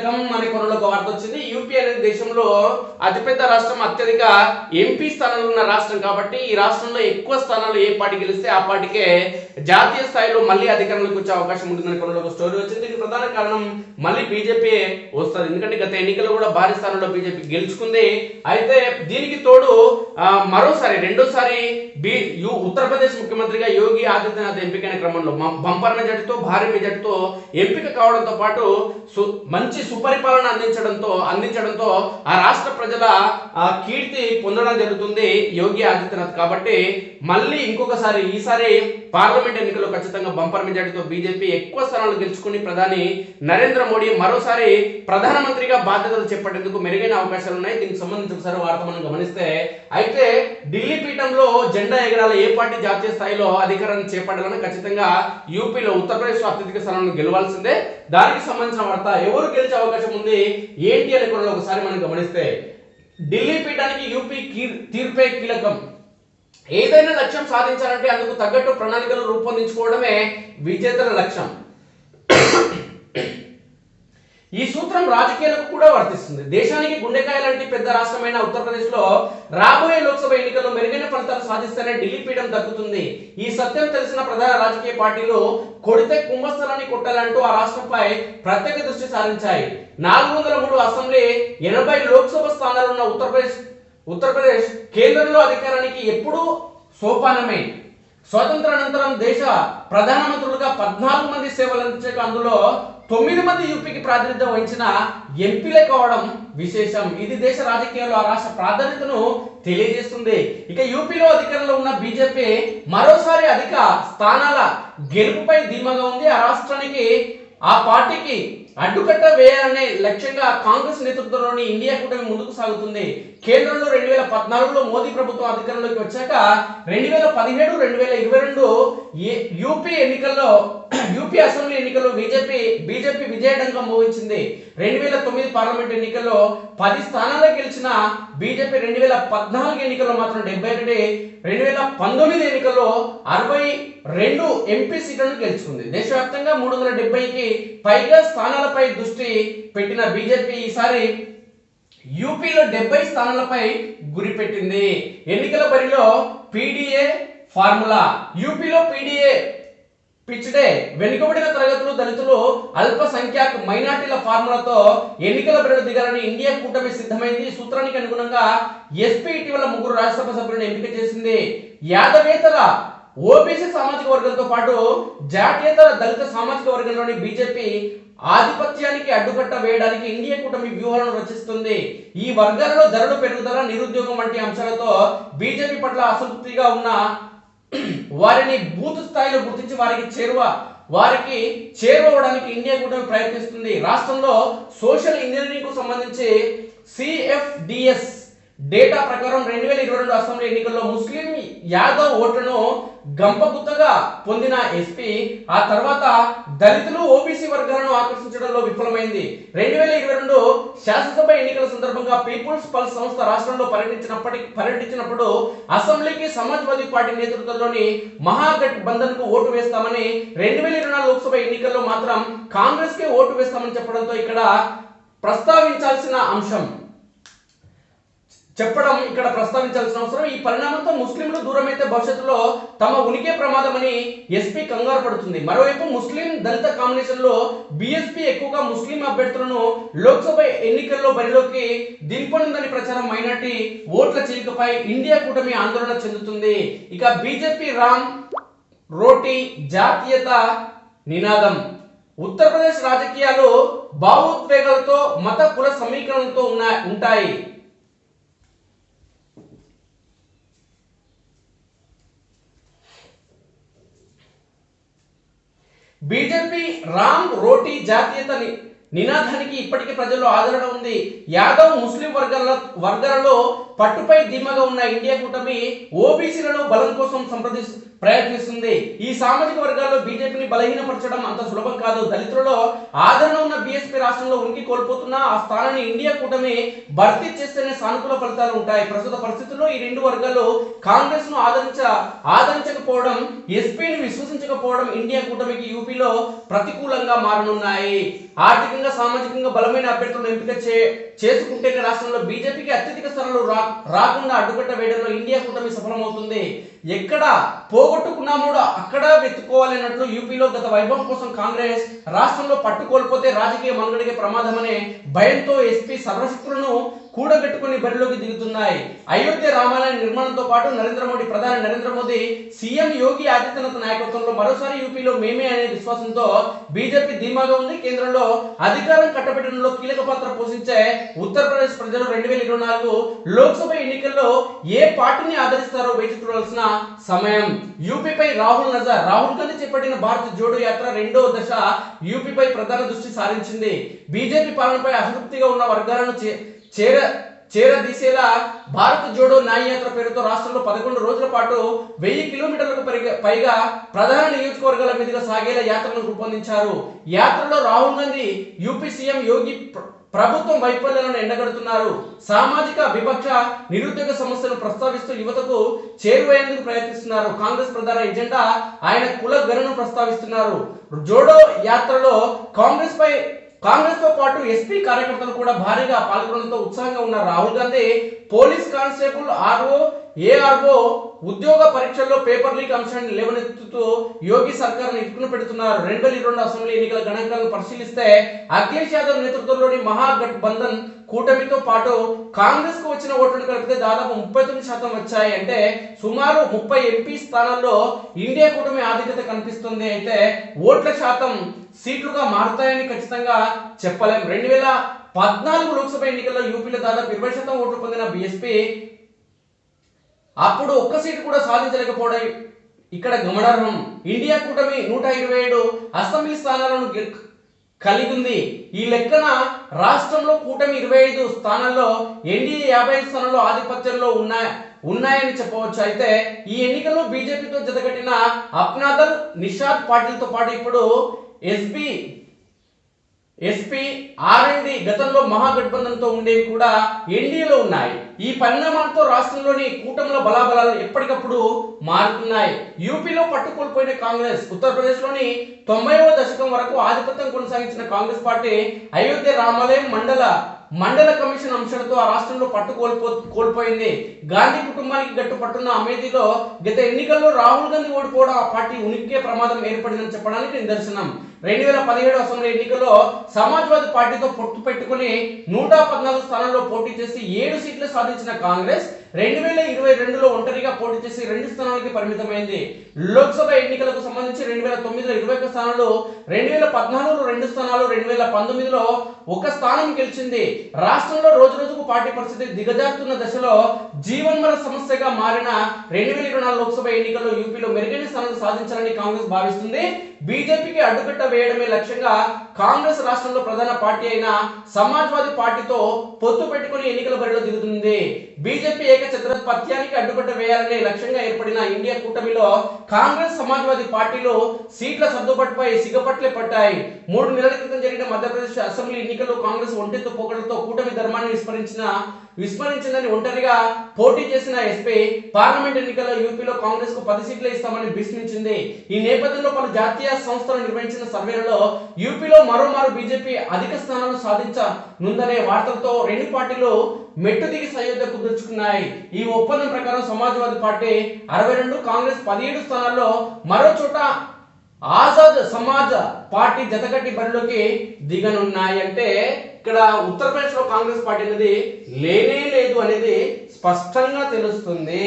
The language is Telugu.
కీలకం అనే కొనలో ఒక వార్త వచ్చింది. యూపీ అనేది దేశంలో అతిపెద్ద రాష్ట్రం అత్యధిక ఎంపీ స్థానంలో ఉన్న రాష్ట్రం కాబట్టి ఈ రాష్ట్రంలో ఎక్కువ స్థానాలు ఏ పార్టీ గెలిస్తే ఆ పార్టీకే జాతీయ స్థాయిలో మళ్ళీ అధికారంలోకి వచ్చే అవకాశం ఉంటుందని కొనలో ఒక స్టోరీ వచ్చింది. దీనికి ప్రధాన కారణం మళ్ళీ బీజేపీ వస్తుంది. ఎందుకంటే గత ఎన్నికల్లో కూడా భారీ స్థానంలో బీజేపీ గెలుచుకుంది. అయితే దీనికి తోడు మరోసారి రెండోసారి బీ యూ ఉత్తరప్రదేశ్ ముఖ్యమంత్రిగా యోగి ఆదిత్యనాథ్ ఎంపికైన క్రమంలో బంపర్ మెజార్టీతో భారీ మెజార్టీతో ఎంపిక కావడంతో పాటు మంచి సుపరిపాలన అందించడంతో అందించడంతో ఆ రాష్ట్ర ప్రజల ఆ, కీర్తి పొందడం జరుగుతుంది యోగి ఆదిత్యనాథ్. కాబట్టి మళ్ళీ ఇంకొకసారి ఈసారి పార్లమెంట్ ఎన్నికల్లో ఖచ్చితంగా బంపర్ మెజార్టీతో బీజేపీ ఎక్కువ స్థానాలు గెలుచుకుని ప్రధాని నరేంద్ర మోడీ మరోసారి ప్రధానమంత్రిగా బాధ్యతలు చేపట్టేందుకు మెరుగైన అవకాశాలు ఉన్నాయి. దీనికి సంబంధించి ఒకసారి వార్త మనం గమనిస్తే అయితే ఢిల్లీ పీఠంలో జెండా ఎగరాల ఏ పార్టీ జాతీయ స్థాయిలో అధికారాన్ని చేపట్టాలని ఖచ్చితంగా యూపీలో ఉత్తరప్రదేశ్ అత్యధిక స్థానాలను గెలవాల్సిందే. దానికి సంబంధించిన వార్త ఎవరు గెలిచే అవకాశం ఉంది ఏంటి అని కూడా ఒకసారి మనం గమనిస్తే ఢిల్లీ పీఠానికి యూపీ తీర్పే కీలకం. ఏదైనా లక్ష్యం సాధించాలంటే అందుకు తగ్గట్టు ప్రణాళికలు రూపొందించుకోవడమే విజేతల లక్ష్యం. ఈ సూత్రం రాజకీయాలకు కూడా వర్తిస్తుంది. దేశానికి గుండెకాయ లాంటి పెద్ద రాష్ట్రమైన ఉత్తరప్రదేశ్లో రాబోయే లోక్సభ ఎన్నికల్లో మెరుగైన ఫలితాలు సాధిస్తేనే ఢిల్లీ పీఠం దక్కుతుంది. ఈ సత్యం తెలిసిన ప్రధాన రాజకీయ పార్టీలు కొడితే కుంభస్థలాన్ని కొట్టాలంటూ ఆ రాష్ట్రంపై ప్రత్యేక దృష్టి సారించాయి. నాలుగు వందల మూడు అసెంబ్లీ ఎనభై లోక్సభ స్థానాలు ఉన్న ఉత్తరప్రదేశ్ ఉత్తరప్రదేశ్ కేంద్రంలో అధికారానికి ఎప్పుడూ సోపానమే. స్వాతంత్రానంతరం దేశ ప్రధానమంత్రులుగా పద్నాలుగు మంది సేవలు అందించక అందులో తొమ్మిది మంది యూపీకి ప్రాతినిధ్యం వహించిన ఎంపీలే కావడం విశేషం. ఇది దేశ రాజకీయాల్లో ఆ రాష్ట్ర ప్రాధాన్యతను తెలియజేస్తుంది. ఇక యూపీలో అధికారంలో ఉన్న బీజేపీ మరోసారి అధిక స్థానాల గెలుపుపై ధీమాగా ఉంది. ఆ రాష్ట్రానికి ఆ పార్టీకి అడ్డుకట్ట వేయాలనే లక్ష్యంగా కాంగ్రెస్ నేతృత్వంలోని ఇండియా కూటమి ముందుకు సాగుతుంది. కేంద్రంలో రెండు వేల పద్నాలుగులో మోదీ ప్రభుత్వం అధికారంలోకి వచ్చాక రెండు వేల పదిహేడు రెండు వేల ఇరవై రెండు యూపీ ఎన్నికల్లో యూపీ అసెంబ్లీ ఎన్నికల్లో బీజేపీ బీజేపీ విజయడంగా మోహించింది రెండు వేల తొమ్మిది పార్లమెంట్ ఎన్నికల్లో పది స్థానాల్లో గెలిచిన బీజేపీ రెండు వేల పద్నాలుగు ఎన్నికల్లో మాత్రం డెబ్బై ఒకటి రెండు వేల పంతొమ్మిది ఎన్నికల్లో అరవై రెండు ఎంపీ సీట్లను గెలుచుకుంది. దేశవ్యాప్తంగా మూడు వందల డెబ్బైకి పైగా స్థానాలపై దృష్టి పెట్టిన బీజేపీ ఈసారి యూపీలో డెబ్బై స్థానాలపై గురి పెట్టింది ఎన్నికల బరిలో పీడీఏ ఫార్ములా యూపీలో పీడీఏ పిచ్డే వెనుకబడిన తరగతులు దళితులు అల్పసంఖ్యాక మైనార్టీల ఫార్ములాతో ఎన్నికల బరిలో దిగాలని ఇండియా కూటమి సిద్ధమైంది. సూత్రానికి అనుగుణంగా ఎస్పీ ఇటీవల ముగ్గురు రాజ్యసభ సభ్యులను ఎంపిక చేసింది. యాదవేతర ఓబీసీ సామాజిక వర్గంతో పాటు జాతీయేతర దళిత సామాజిక వర్గంలోని బీజేపీ ఆధిపత్యానికి అడ్డుకట్ట వేయడానికి ఇండియా కూటమి వ్యూహాలను రచిస్తుంది. ఈ వర్గాలలో ధరలు పెరుగుదల నిరుద్యోగం వంటి అంశాలతో బీజేపీ పట్ల అసంతృప్తిగా ఉన్న వారిని బూత్ స్థాయిలో గుర్తించి వారికి చేరువ వారికి చేరువడానికి ఇండియా కూటమి ప్రయత్నిస్తుంది. రాష్ట్రంలో సోషల్ ఇంజనీరింగ్కు సంబంధించి సిఎఫ్డిఎస్ డేటా ప్రకారం రెండు వేల ఇరవై రెండు అసెంబ్లీ ఎన్నికల్లో ముస్లిం యాదవ్ ఓట్లను గంపగుత్తగా పొందిన ఎస్పీ ఆ తర్వాత దళితులు ఓబీసీ వర్గాలను ఆకర్షించడంలో విఫలమైంది. రెండు వేల ఇరవై రెండు శాసనసభ ఎన్నికల సందర్భంగా పీపుల్స్ పల్స్ సంస్థ రాష్ట్రంలో పర్యటించినప్పటి పర్యటించినప్పుడు అసెంబ్లీకి సమాజ్వాదీ పార్టీ నేతృత్వంలోని మహాగఠబంధన్కు ఓటు వేస్తామని రెండు వేల ఇరవై నాలుగు లోక్సభ ఎన్నికల్లో మాత్రం కాంగ్రెస్ కే ఓటు వేస్తామని చెప్పడంతో ఇక్కడ ప్రస్తావించాల్సిన అంశం. చెప్పడం ఇక్కడ ప్రస్తావించాల్సిన అవసరం. ఈ పరిణామంతో ముస్లింలు దూరమైతే భవిష్యత్తులో తమ ఉనికి ప్రమాదమని ఎస్పీ కంగారు పడుతుంది. మరోవైపు ముస్లిం దళిత కాంబినేషన్లో బీఎస్పీ ఎక్కువగా ముస్లిం అభ్యర్థులను లోక్సభ ఎన్నికల్లో బరిలోకి దింపనుందని ప్రచారం మైనార్టీ ఓట్ల చీలికపై ఇండియా కూటమి ఆందోళన చెందుతుంది. ఇక బీజేపీ రామ్ రోటీ జాతీయత నినాదం. ఉత్తరప్రదేశ్ రాజకీయాలు భావోద్వేగాలతో మత కుల సమీకరణలతో ఉన్న ఉంటాయి. బీజేపీ రామ్ రోటీ జాతీయత నినాదానికి ఇప్పటికీ ప్రజల్లో ఆదరణ ఉంది. యాదవ్ ముస్లిం వర్గాల వర్గాలలో పట్టుపై ధీమగా ఉన్న ఇండియా కూటమి ఓబీసీలలో బలం కోసం సంప్రదిస్తుంది ప్రయత్నిస్తుంది. ఈ సామాజిక వర్గాల్లో బీజేపీని బలహీనపరచడం అంత సులభం కాదు. దళితులలో ఆదరణ ఉన్న బీఎస్పీ రాష్ట్రంలో ఉనికి కోల్పోతున్న ఆ స్థానాన్ని ఇండియా కూటమి భర్తీ చేస్తేనే సానుకూల ఫలితాలు ఉంటాయి. ప్రస్తుత పరిస్థితుల్లో ఈ రెండు వర్గాలు కాంగ్రెస్ను ఆదరించ ఆదరించకపోవడం ఎస్పీని విశ్వసించకపోవడం ఇండియా కూటమికి యూపీలో ప్రతికూలంగా మారనున్నాయి. ఆర్థికంగా సామాజికంగా బలమైన అభ్యర్థులను ఎంపిక చే చేసుకుంటేనే రాష్ట్రంలో బీజేపీకి అత్యధిక స్థలంలో రా రాకుండా అడ్డుకట్ట వేయడంలో ఇండియా కూటమి సఫలమవుతుంది. ఎక్కడ పోగొట్టుకున్నామో అక్కడ వెతుక్కోవాలన్నట్లు యూపీలో గత వైభవం కోసం కాంగ్రెస్ రాష్ట్రంలో పట్టు కోల్పోతే రాజకీయ మనుగడకే ప్రమాదమనే భయంతో ఎస్పీ సర్వశక్తులను కూడగట్టుకుని బరిలోకి దిగుతున్నాయి. అయోధ్య రామాలయ నిర్మాణంతో పాటు నరేంద్ర మోడీ ప్రధాని నరేంద్ర మోదీ సీఎం యోగి ఆదిత్యనాథ్ నాయకత్వంలో మరోసారి యూపీలో మేమే అనే విశ్వాసంతో బీజేపీ ధీమాగా ఉంది. కేంద్రంలో అధికారం కట్టబెట్టడంలో కీలక పాత్ర పోషించే ఉత్తరప్రదేశ్ ప్రజలు రెండు వేల ఇరవై నాలుగు లోక్సభ ఎన్నికల్లో ఏ పార్టీని ఆదరిస్తారో వేచి చూడాల్సిన సమయం. యూపీపై రాహుల్ నజర్ రాహుల్ గాంధీ చేపట్టిన భారత జోడో యాత్ర రెండో దశ యూపీపై ప్రధాన దృష్టి సారించింది. బీజేపీ పాలనపై అసంతృప్తిగా ఉన్న వర్గాలను చే- చేర చేరదీసేలా భారత్ జోడో న్యాయయాత్ర పేరుతో రాష్ట్రంలో పదకొండు రోజుల పాటు వెయ్యి కిలోమీటర్లకు పైగా ప్రధాన నియోజకవర్గాల మీదుగా సాగేలా యాత్రను రూపొందించారు. యాత్రలో రాహుల్ గాంధీ యూపీ సీఎం యోగి ప్రభుత్వం వైఫల్యాలను ఎండగడుతున్నారు. సామాజిక వివక్ష నిరుద్యోగ సమస్యను ప్రస్తావిస్తూ యువతకు చేరువయ్యేందుకు ప్రయత్నిస్తున్నారు. కాంగ్రెస్ ప్రధాన ఎజెండా ఆయన కుల గణను ప్రస్తావిస్తున్నారు. జోడో యాత్రలో కాంగ్రెస్ పై కాంగ్రెస్తో పాటు ఎస్పీ కార్యకర్తలు కూడా భారీగా పాల్గొనడంతో ఉత్సాహంగా ఉన్న Rahul Gandhi police constable RO ARO ఉద్యోగ పరీక్షల్లో పేపర్ లీక్ అంశాన్ని లేవనెత్తుతూ యోగి సర్కార్ను ఇరుకున పెడుతున్నారు. రెండు వేల ఇరవై అసెంబ్లీ ఎన్నికల గణాంకాలను పరిశీలిస్తే అఖిలేష్ యాదవ్ నేతృత్వంలోని మహాగఠబంధన్ కూటమితో పాటు కాంగ్రెస్కు వచ్చిన ఓట్లను కలిపితే దాదాపు ముప్పై తొమ్మిది శాతం వచ్చాయి. అంటే సుమారు ముప్పై ఎంపీ స్థానాల్లో ఇండియా కూటమి ఆధిక్యత కనిపిస్తుంది. అయితే ఓట్ల శాతం సీట్లుగా మారుతాయని ఖచ్చితంగా చెప్పలేం. రెండు వేల పద్నాలుగు లోక్సభ ఎన్నికల్లో యూపీలో దాదాపు ఇరవై శాతం ఓట్లు పొందిన బీఎస్పీ అప్పుడు ఒక్క సీటు కూడా సాధించలేకపోవడం ఇక్కడ గమనార్హం. ఇండియా కూటమి నూట ఇరవై ఏడు అసెంబ్లీ స్థానాలను కలిగి ఉంది ఈ లెక్కన రాష్ట్రంలో కూటమి ఇరవై ఐదు స్థానాల్లో ఎన్డీఏ యాభై ఐదు స్థానాల్లో ఆధిపత్యంలో ఉన్నాయి ఉన్నాయని చెప్పవచ్చు. అయితే ఈ ఎన్నికల్లో బీజేపీతో జతగట్టిన అప్నాదల్ నిషాద్ పాటిల్తో పాటు ఇప్పుడు ఎస్బీ ఎస్పీ ఆర్ఎండి గతంలో మహాగఠబంధన్తో ఉండేవి కూడా ఎన్డీఏలో ఉన్నాయి. ఈ పరిణామాలతో రాష్ట్రంలోని కూటముల బలాబలాలు ఎప్పటికప్పుడు మారుతున్నాయి. యూపీలో పట్టుకోల్పోయిన కాంగ్రెస్ ఉత్తరప్రదేశ్లోని తొంభైవ దశకం వరకు ఆధిపత్యం కొనసాగించిన కాంగ్రెస్ పార్టీ అయోధ్య రామాలయం మండల మండల కమిషన్ అంశాలతో ఆ రాష్ట్రంలో పట్టు కోల్పో కోల్పోయింది. గాంధీ కుటుంబానికి గట్టు పట్టున్న అమేథీలో గత ఎన్నికల్లో రాహుల్ గాంధీ ఓడిపోవడం ఆ పార్టీ ఉనికి ప్రమాదం ఏర్పడిందని చెప్పడానికి నిదర్శనం. రెండు వేల పదిహేడు అసెంబ్లీ ఎన్నికల్లో సమాజ్వాదీ పార్టీతో పొత్తు పెట్టుకుని నూట పద్నాలుగు స్థానాల్లో పోటీ చేసి ఏడు సీట్లు సాధించిన కాంగ్రెస్ రెండు వేల ఇరవై రెండులో ఒంటరిగా పోటీ చేసి రెండు స్థానాలకి పరిమితమైంది. లోక్సభ ఎన్నికలకు సంబంధించి రెండు వేల తొమ్మిదిలో ఇరవై ఒక స్థానాలు రెండు వేల పద్నాలుగులో రెండు స్థానాలు రెండు వేల పంతొమ్మిదిలో ఒక స్థానం గెలిచింది. రాష్ట్రంలో రోజు రోజుకు పార్టీ పరిస్థితి దిగజారుతున్న దశలో జీవన్మర సమస్యగా మారిన రెండు వేల ఇరవై నాలుగు లోక్సభ ఎన్నికల్లో యూపీలో మెరుగైన స్థానాలు సాధించాలని కాంగ్రెస్ భావిస్తుంది. బీజేపీకి అడ్డుకట్ట వేయడమే లక్ష్యంగా కాంగ్రెస్ రాష్ట్రంలో ప్రధాన పార్టీ అయిన సమాజ్వాదీ పార్టీతో పొత్తు పెట్టుకుని ఎన్నికల బరిలో దిగుతుంది. బీజేపీ ఏకఛత్రపత్యానికి అడ్డుకట్ట వేయాలనే లక్ష్యంగా ఏర్పడిన ఇండియా కూటమిలో కాంగ్రెస్ సమాజ్వాదీ పార్టీలు సీట్ల సర్దుబాటుపై సిగపట్లే పడ్డాయి. మూడు నెలల క్రితం జరిగిన మధ్యప్రదేశ్ అసెంబ్లీ ఎన్నికల్లో కాంగ్రెస్ ఒంటెత్తు పోకడలతో కూటమి ధర్మాన్ని విస్మరించిన విస్మరించిందని ఒంటరిగా పోటీ చేసిన ఎస్పీ పార్లమెంట్ ఎన్నికల్లో యూపీలో కాంగ్రెస్కు పది సీట్లు ఇస్తామని భీష్మించింది ఈ నేపథ్యంలో పలు జాతీయ సంస్థలు నిర్వహించిన సర్వేలలో యూపీలో మరోమారు బీజేపీ అధిక స్థానాలు సాధించనుందనే వార్తలతో రెండు పార్టీలు మెట్టు దిగి సయోధ్య కుదుర్చుకున్నాయి ఈ ఒప్పందం ప్రకారం సమాజ్వాదీ పార్టీ అరవై రెండు కాంగ్రెస్ పదిహేడు స్థానాల్లో మరో చోట ఆజాద్ సమాజ్ పార్టీ జతగట్టి బరిలోకి దిగనున్నాయి అంటే ఇక్కడ ఉత్తరప్రదేశ్లో కాంగ్రెస్ పార్టీ అనేది లేనే లేదు అనేది స్పష్టంగా తెలుస్తుంది.